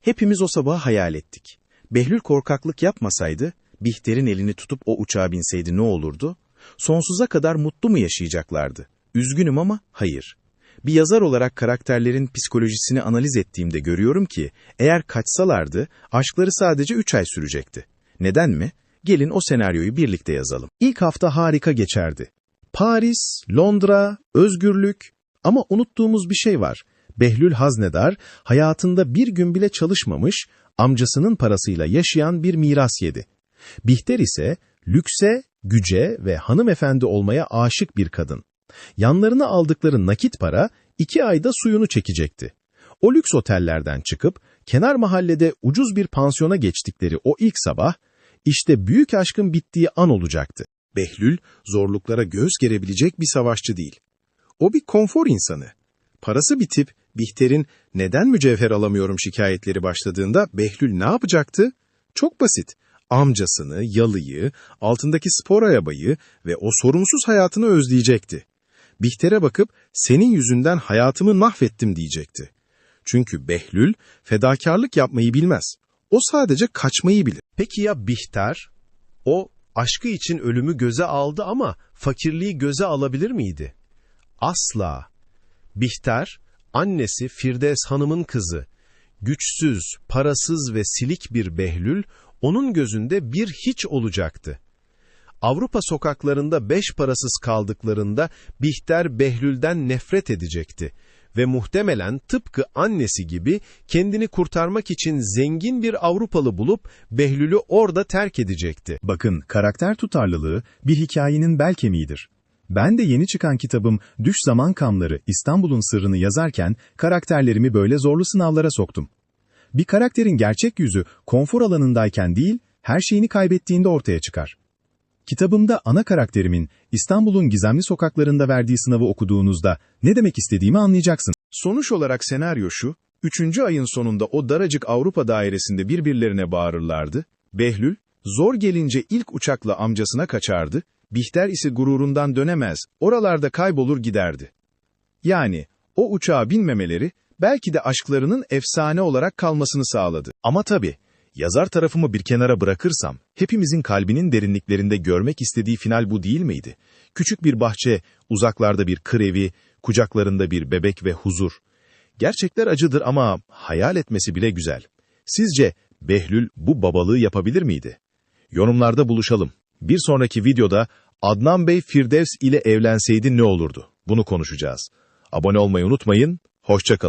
Hepimiz o sabahı hayal ettik. Behlül korkaklık yapmasaydı, Bihter'in elini tutup o uçağa binseydi ne olurdu? Sonsuza kadar mutlu mu yaşayacaklardı? Üzgünüm ama hayır. Bir yazar olarak karakterlerin psikolojisini analiz ettiğimde görüyorum ki, eğer kaçsalardı, aşkları sadece 3 ay sürecekti. Neden mi? Gelin o senaryoyu birlikte yazalım. İlk hafta harika geçerdi. Paris, Londra, özgürlük ama unuttuğumuz bir şey var. Behlül Haznedar hayatında bir gün bile çalışmamış, amcasının parasıyla yaşayan bir miras yedi. Bihter ise lükse, güce ve hanımefendi olmaya aşık bir kadın. Yanlarına aldıkları nakit para iki ayda suyunu çekecekti. O lüks otellerden çıkıp kenar mahallede ucuz bir pansiyona geçtikleri o ilk sabah, işte büyük aşkın bittiği an olacaktı. Behlül, zorluklara göz gerebilecek bir savaşçı değil. O bir konfor insanı. Parası bitip Bihter'in neden mücevher alamıyorum şikayetleri başladığında Behlül ne yapacaktı? Çok basit. Amcasını, yalıyı, altındaki spor arabayı ve o sorumsuz hayatını özleyecekti. Bihter'e bakıp senin yüzünden hayatımı mahvettim diyecekti. Çünkü Behlül fedakarlık yapmayı bilmez. O sadece kaçmayı bilir. Peki ya Bihter? O aşkı için ölümü göze aldı ama fakirliği göze alabilir miydi? Asla. Bihter, annesi Firdevs Hanım'ın kızı. Güçsüz, parasız ve silik bir Behlül, onun gözünde bir hiç olacaktı. Avrupa sokaklarında beş parasız kaldıklarında Bihter Behlül'den nefret edecekti ve muhtemelen tıpkı annesi gibi kendini kurtarmak için zengin bir Avrupalı bulup Behlül'ü orada terk edecekti. Bakın, karakter tutarlılığı bir hikayenin bel kemiğidir. Ben de yeni çıkan kitabım Düş Zaman Kamları İstanbul'un Sırrını yazarken karakterlerimi böyle zorlu sınavlara soktum. Bir karakterin gerçek yüzü konfor alanındayken değil, her şeyini kaybettiğinde ortaya çıkar. Kitabımda ana karakterimin İstanbul'un gizemli sokaklarında verdiği sınavı okuduğunuzda ne demek istediğimi anlayacaksın. Sonuç olarak senaryo şu, üçüncü ayın sonunda o daracık Avrupa dairesinde birbirlerine bağırırlardı. Behlül, zor gelince ilk uçakla amcasına kaçardı, Bihter ise gururundan dönemez, oralarda kaybolur giderdi. Yani, o uçağa binmemeleri, belki de aşklarının efsane olarak kalmasını sağladı. Ama tabii, yazar tarafımı bir kenara bırakırsam, hepimizin kalbinin derinliklerinde görmek istediği final bu değil miydi? Küçük bir bahçe, uzaklarda bir kır evi, kucaklarında bir bebek ve huzur. Gerçekler acıdır ama hayal etmesi bile güzel. Sizce Behlül bu babalığı yapabilir miydi? Yorumlarda buluşalım. Bir sonraki videoda Adnan Bey Firdevs ile evlenseydi ne olurdu? Bunu konuşacağız. Abone olmayı unutmayın, hoşçakalın.